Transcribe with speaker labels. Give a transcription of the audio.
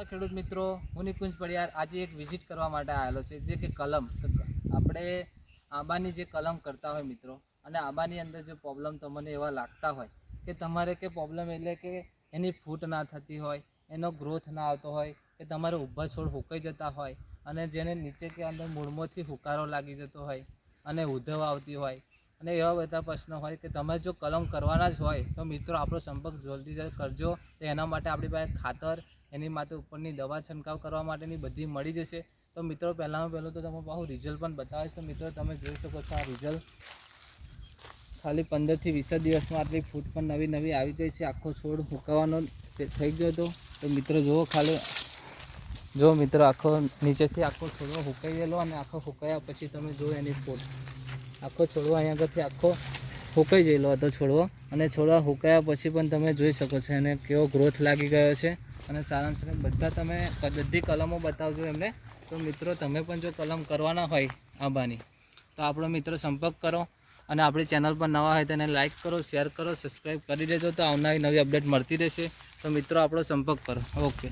Speaker 1: નમસ્કાર ખેડૂત મિત્રો, હું નિકુંજ પડિયાર. આજે એક વિઝિટ કરવા માટે આવેલો છે, જે કે કલમ. આપણે આંબાની જે કલમ કરતા હોય મિત્રો, અને આંબાની અંદર જે પ્રોબ્લેમ તમને એવા લાગતા હોય કે તમારે કે પ્રોબ્લેમ એટલે કે એની ફૂટ ના થતી હોય, એનો ગ્રોથ ના આવતો હોય, કે તમારે ઊભા છોડ હુકાઈ જતા હોય, અને જેને નીચે કે અંદર મૂળમાંથી હુકારો લાગી જતો હોય, અને ઉધવ આવતી હોય, અને એવા બધા પ્રશ્નો હોય કે તમે જો કલમ કરવાના જ હોય, તો મિત્રો આપણો સંપર્ક જલ્દી જલ્દી કરજો. તો એના માટે આપણી પાસે ખાતર એની માટે ઉપરની દવા છંટકાવ કરવા માટેની બધી મળી જશે. તો મિત્રો, પહેલાંમાં પહેલું તો તમે પાછું રિઝલ્ટ પણ બતાવે તો મિત્રો, તમે જોઈ શકો છો આ રિઝલ્ટ. ખાલી પંદરથી વીસ દિવસમાં આટલી ફૂટ પણ નવી નવી આવી ગઈ છે. આખો છોડ હુકાવાનો તે થઈ ગયો હતો. તો મિત્રો, જુઓ ખાલી. જો મિત્રો, આખો નીચેથી આખો છોડવો હુકાઈ ગયેલો અને આખો હુકાયા પછી તમે જુઓ એની ફૂટ. આખો છોડવો અહીંયા આગળથી આખો હુકાઈ ગયેલો હતો છોડવો અને છોડવા હુકાયા પછી પણ તમે જોઈ શકો છો એને કેવો ગ્રોથ લાગી ગયો છે. અને સારામાં સારા બધા તમે બધી કલમો બતાવજો એમને. તો મિત્રો, તમે પણ જો કલમ કરવાના હોય આંબાની, તો આપણો મિત્રો સંપર્ક કરો અને આપણી ચેનલ પર નવા હોય તેને લાઇક કરો, શેર કરો, સબસ્ક્રાઈબ કરી દેજો તો આવનારી નવી અપડેટ મળતી રહેશે. તો મિત્રો, આપણો સંપર્ક કરો. ઓકે.